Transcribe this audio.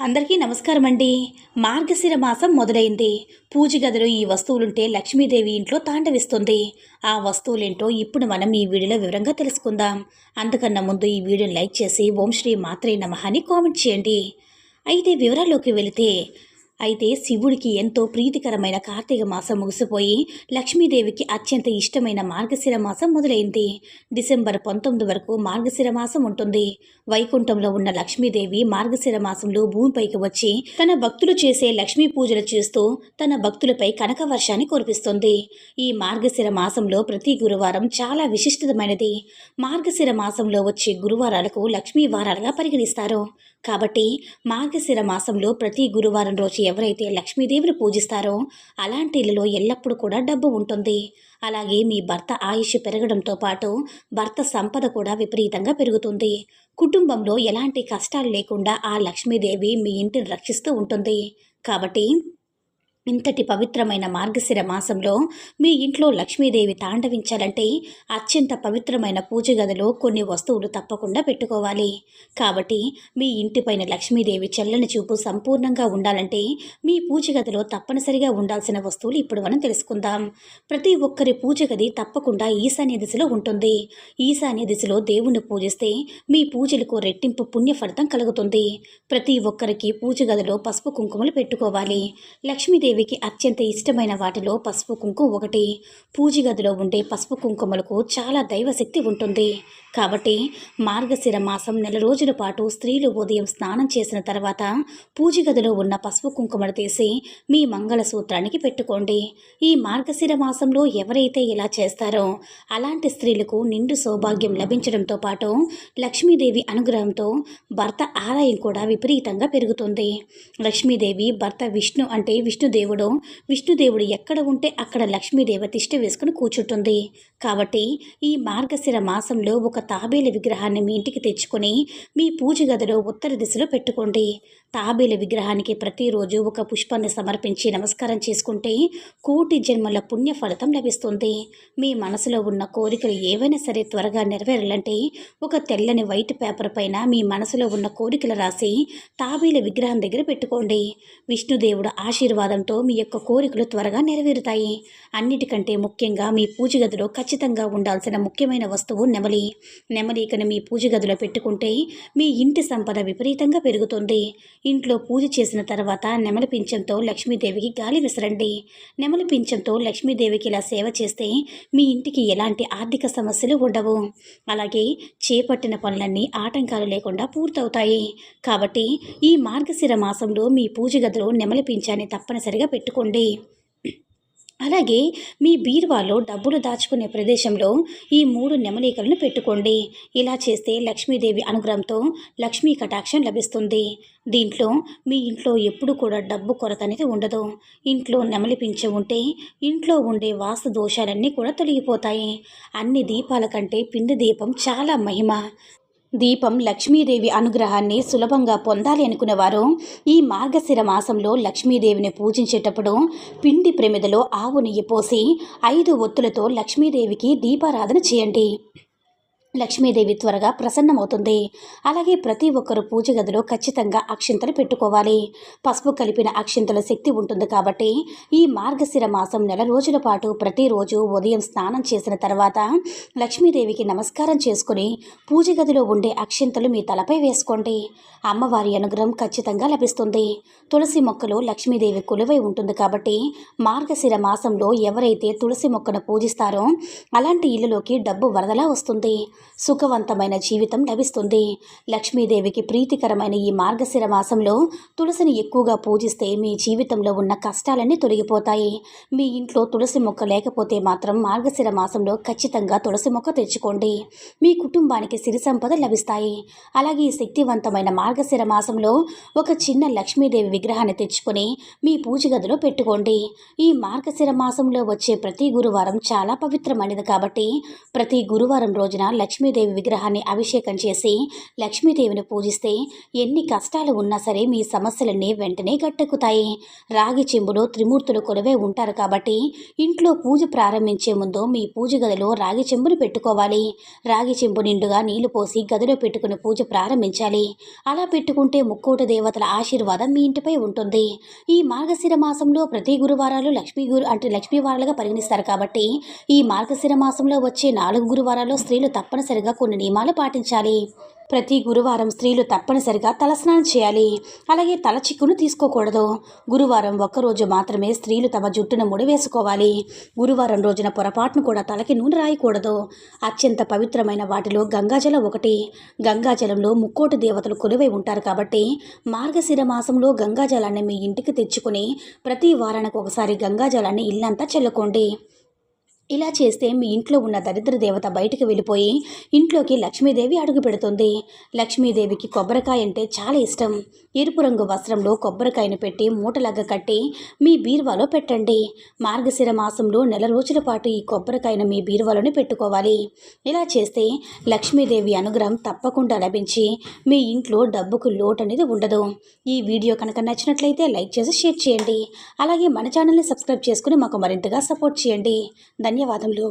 అందరికీ నమస్కారం అండి మార్గశిర మాసం మొదలైంది. పూజ గదిలో ఈ వస్తువులుంటే లక్ష్మీదేవి ఇంట్లో తాండవిస్తుంది. ఆ వస్తువులేంటో ఇప్పుడు మనం ఈ వీడియోలో వివరంగా తెలుసుకుందాం. అందుకన్నా ముందు ఈ వీడియోని లైక్ చేసి ఓం శ్రీ మాత్రే నమ అని కామెంట్ చేయండి. అయితే వివరాల్లోకి వెళితే అయితే శివుడికి ఎంతో ప్రీతికరమైన కార్తీక మాసం ముగిసిపోయి లక్ష్మీదేవికి అత్యంత ఇష్టమైన మార్గశిర మాసం మొదలైంది. డిసెంబర్ పంతొమ్మిది వరకు మార్గశిర మాసం ఉంటుంది. వైకుంఠంలో ఉన్న లక్ష్మీదేవి మార్గశిర మాసంలో భూమిపైకి వచ్చి తన భక్తులు చేసే లక్ష్మీ పూజలు చేస్తూ తన భక్తులపై కనక వర్షాన్ని కురిపిస్తుంది. ఈ మార్గశిర మాసంలో ప్రతి గురువారం చాలా విశిష్టమైనది మార్గశిర మాసంలో వచ్చే గురువారాలకు లక్ష్మీ వారాలుగా పరిగణిస్తారు. కాబట్టి మార్గశిర మాసంలో ప్రతి గురువారం రోజు ఎవరైతే లక్ష్మీదేవిని పూజిస్తారో అలాంటి ఇళ్ళలో ఎల్లప్పుడూ కూడా డబ్బు ఉంటుంది. అలాగే మీ భర్త ఆయుష్ పెరగడంతో పాటు భర్త సంపద కూడా విపరీతంగా పెరుగుతుంది. కుటుంబంలో ఎలాంటి కష్టాలు లేకుండా ఆ లక్ష్మీదేవి మీ ఇంటిని రక్షిస్తూ ఉంటుంది. కాబట్టి ఇంతటి పవిత్రమైన మార్గశిర మాసంలో మీ ఇంట్లో లక్ష్మీదేవి తాండవించాలంటే అత్యంత పవిత్రమైన పూజ గదిలో కొన్ని వస్తువులు తప్పకుండా పెట్టుకోవాలి. కాబట్టి మీ ఇంటిపైన లక్ష్మీదేవి చల్లని చూపు సంపూర్ణంగా ఉండాలంటే మీ పూజ గదిలో తప్పనిసరిగా ఉండాల్సిన వస్తువులు ఇప్పుడు మనం తెలుసుకుందాం. ప్రతి ఒక్కరి పూజ గది తప్పకుండా ఈశాన్య దిశలో ఉంటుంది. ఈశాన్య దిశలో దేవుణ్ణి పూజిస్తే మీ పూజలకు రెట్టింపు పుణ్యఫలితం కలుగుతుంది. ప్రతి ఒక్కరికి పూజ గదిలో పసుపు కుంకుమలు పెట్టుకోవాలి. లక్ష్మీదేవి దేవికి అత్యంత ఇష్టమైన వాటిలో పసుపు కుంకుమ ఒకటి. పూజ గదిలో ఉండే పసుపు కుంకుమలకు చాలా దైవశక్తి ఉంటుంది. కాబట్టి మార్గశిర మాసం నెల రోజుల పాటు స్త్రీలు ఉదయం స్నానం చేసిన తర్వాత పూజ గదిలో ఉన్న పసుపు కుంకుమలు తీసి మీ మంగళసూత్రానికి పెట్టుకోండి. ఈ మార్గశిర మాసంలో ఎవరైతే ఇలా చేస్తారో అలాంటి స్త్రీలకు నిండు సౌభాగ్యం లభించడంతో పాటు లక్ష్మీదేవి అనుగ్రహంతో భర్త ఆదాయం కూడా విపరీతంగా పెరుగుతుంది. లక్ష్మీదేవి భర్త విష్ణు అంటే విష్ణుదేవి దేవుడు విష్ణుదేవుడు ఎక్కడ ఉంటే అక్కడ లక్ష్మీదేవి తిష్ట వేసుకుని కూర్చుంటుంది. కాబట్టి ఈ మార్గశిర మాసంలో ఒక తాబేలు విగ్రహాన్ని మీ ఇంటికి తెచ్చుకొని మీ పూజ గదిలో ఉత్తర దిశలో పెట్టుకోండి. తాబేలు విగ్రహానికి ప్రతిరోజు ఒక పుష్పాన్ని సమర్పించి నమస్కారం చేసుకుంటే కోటి జన్మల పుణ్య ఫలితం లభిస్తుంది. మీ మనసులో ఉన్న కోరికలు ఏవైనా సరే త్వరగా నెరవేరాలంటే ఒక తెల్లని వైట్ పేపర్ పైన మీ మనసులో ఉన్న కోరికలు రాసి తాబేలు విగ్రహం దగ్గర పెట్టుకోండి. విష్ణుదేవుడు ఆశీర్వాదంతో మీ యొక్క కోరికలు త్వరగా నెరవేరుతాయి. అన్నిటికంటే ముఖ్యంగా మీ పూజ గదిలో ఖచ్చితంగా ఉండాల్సిన ముఖ్యమైన వస్తువు నెమలి. నెమలికను మీ పూజ గదిలో పెట్టుకుంటే మీ ఇంటి సంపద విపరీతంగా పెరుగుతుంది. ఇంట్లో పూజ చేసిన తర్వాత నెమలి పింఛంతో లక్ష్మీదేవికి గాలి విసరండి. నెమలి పింఛంతో లక్ష్మీదేవికి ఇలా సేవ చేస్తే మీ ఇంటికి ఎలాంటి ఆర్థిక సమస్యలు ఉండవు. అలాగే చేపట్టిన పనులన్నీ ఆటంకాలు లేకుండా పూర్తవుతాయి. కాబట్టి ఈ మార్గశిర మాసంలో మీ పూజ గదిలో నెమలి పింఛాన్ని తప్పనిసరిగా పెట్టుకోండి. అలాగే మీ బీరువాలో డబ్బులు దాచుకునే ప్రదేశంలో ఈ మూడు నెమలికలను పెట్టుకోండి. ఇలా చేస్తే లక్ష్మీదేవి అనుగ్రహంతో లక్ష్మీ కటాక్షం లభిస్తుంది. దీంట్లో మీ ఇంట్లో ఎప్పుడు కూడా డబ్బు కొరత అనేది ఉండదు. ఇంట్లో నెమలి పింఛ ఉంటే ఇంట్లో ఉండే వాస్తు దోషాలన్నీ కూడా తొలగిపోతాయి. అన్ని దీపాల కంటే పిండి దీపం చాలా మహిమ. దీపం లక్ష్మీదేవి అనుగ్రహాన్ని సులభంగా పొందాలి అనుకునేవారు. ఈ మార్గశిర మాసంలో లక్ష్మీదేవిని పూజించేటప్పుడు పిండి ప్రమిదలో ఆవు నెయ్యి పోసి ఐదు ఒత్తులతో లక్ష్మీదేవికి దీపారాధన చేయండి. లక్ష్మీదేవి త్వరగా ప్రసన్నమవుతుంది. అలాగే ప్రతి ఒక్కరు పూజ గదిలో ఖచ్చితంగా అక్షింతలు పెట్టుకోవాలి. పసుపు కలిపిన అక్షింతల శక్తి ఉంటుంది కాబట్టి ఈ మార్గశిర మాసం నెల రోజుల పాటు ప్రతిరోజు ఉదయం స్నానం చేసిన తర్వాత లక్ష్మీదేవికి నమస్కారం చేసుకుని పూజ గదిలో ఉండే అక్షింతలు మీ తలపై వేసుకోండి. అమ్మవారి అనుగ్రహం ఖచ్చితంగా లభిస్తుంది. తులసి మొక్కలో లక్ష్మీదేవి కొలువై ఉంటుంది కాబట్టి మార్గశిర మాసంలో ఎవరైతే తులసి మొక్కను పూజిస్తారో అలాంటి ఇల్లులోకి డబ్బు వరదలా వస్తుంది. సుఖవంతమైన జీవితం లభిస్తుంది. లక్ష్మీదేవికి ప్రీతికరమైన ఈ మార్గశిర మాసంలో తులసిని ఎక్కువగా పూజిస్తే మీ జీవితంలో ఉన్న కష్టాలన్నీ తొలగిపోతాయి. మీ ఇంట్లో తులసి మొక్క లేకపోతే మాత్రం మార్గశిర మాసంలో ఖచ్చితంగా తులసి మొక్క తెచ్చుకోండి. మీ కుటుంబానికి సిరి సంపద లభిస్తాయి. అలాగే ఈ శక్తివంతమైన మార్గశిర మాసంలో ఒక చిన్న లక్ష్మీదేవి విగ్రహాన్ని తెచ్చుకొని మీ పూజ గదిలో పెట్టుకోండి. ఈ మార్గశిర మాసంలో వచ్చే ప్రతి గురువారం చాలా పవిత్రమైనది కాబట్టి ప్రతి గురువారం రోజున లక్ష్మీ లక్ష్మీదేవి విగ్రహాన్ని అభిషేకం చేసి లక్ష్మీదేవిని పూజిస్తే ఎన్ని కష్టాలు ఉన్నా సరే మీ సమస్యలన్నీ వెంటనే గట్టెక్కుతాయి. రాగి చెంబులో త్రిమూర్తులు కొలువే ఉంటారు కాబట్టి ఇంట్లో పూజ ప్రారంభించే ముందు మీ పూజ గదిలో రాగి చెంబును పెట్టుకోవాలి. రాగి చెంబు నిండుగా నీళ్ళు పోసి గదిలో పెట్టుకుని పూజ ప్రారంభించాలి. అలా పెట్టుకుంటే ముక్కోటి దేవతల ఆశీర్వాదం మీ ఇంటిపై ఉంటుంది. ఈ మార్గశిర మాసంలో ప్రతి గురువారాలు లక్ష్మీ గురు అంటే లక్ష్మీవారాలుగా పరిగణిస్తారు కాబట్టి ఈ మార్గశిర మాసంలో వచ్చే నాలుగు గురువారాల్లో స్త్రీలు తప్పని తప్పనిసరిగా కొన్ని నియమాలు పాటించాలి. ప్రతి గురువారం స్త్రీలు తప్పనిసరిగా తలస్నానం చేయాలి. అలాగే తల చిక్కును తీసుకోకూడదు. గురువారం ఒక్కరోజు మాత్రమే స్త్రీలు తమ జుట్టును ముడివేసుకోవాలి గురువారం రోజున పొరపాటును కూడా తలకి నూనె రాయకూడదు. అత్యంత పవిత్రమైన వాటిలో గంగాజలం ఒకటి. గంగాజలంలో ముక్కోటి దేవతలు కొలువై ఉంటారు కాబట్టి మార్గశిర మాసంలో గంగాజలాన్ని మీ ఇంటికి తెచ్చుకుని ప్రతి వారానికి ఒకసారి గంగాజలాన్ని ఇల్లంతా చల్లుకోండి. ఇలా చేస్తే మీ ఇంట్లో ఉన్న దరిద్ర దేవత బయటకు వెళ్ళిపోయి ఇంట్లోకి లక్ష్మీదేవి అడుగు పెడుతుంది. లక్ష్మీదేవికి కొబ్బరికాయ అంటే చాలా ఇష్టం. ఎరుపు రంగు వస్త్రంలో కొబ్బరికాయను పెట్టి మూటలాగా కట్టి మీ బీరువాలో పెట్టండి. మార్గశిర మాసంలో నెల రోజుల పాటు ఈ కొబ్బరికాయను మీ బీరువాలోనే పెట్టుకోవాలి. ఇలా చేస్తే లక్ష్మీదేవి అనుగ్రహం తప్పకుండా లభించి మీ ఇంట్లో డబ్బుకు లోటు అనేది ఉండదు. ఈ వీడియో కనుక నచ్చినట్లయితే లైక్ చేసి షేర్ చేయండి. అలాగే మన ఛానల్ని సబ్స్క్రైబ్ చేసుకుని మాకు మరింతగా సపోర్ట్ చేయండి. ధన్యవాదములు.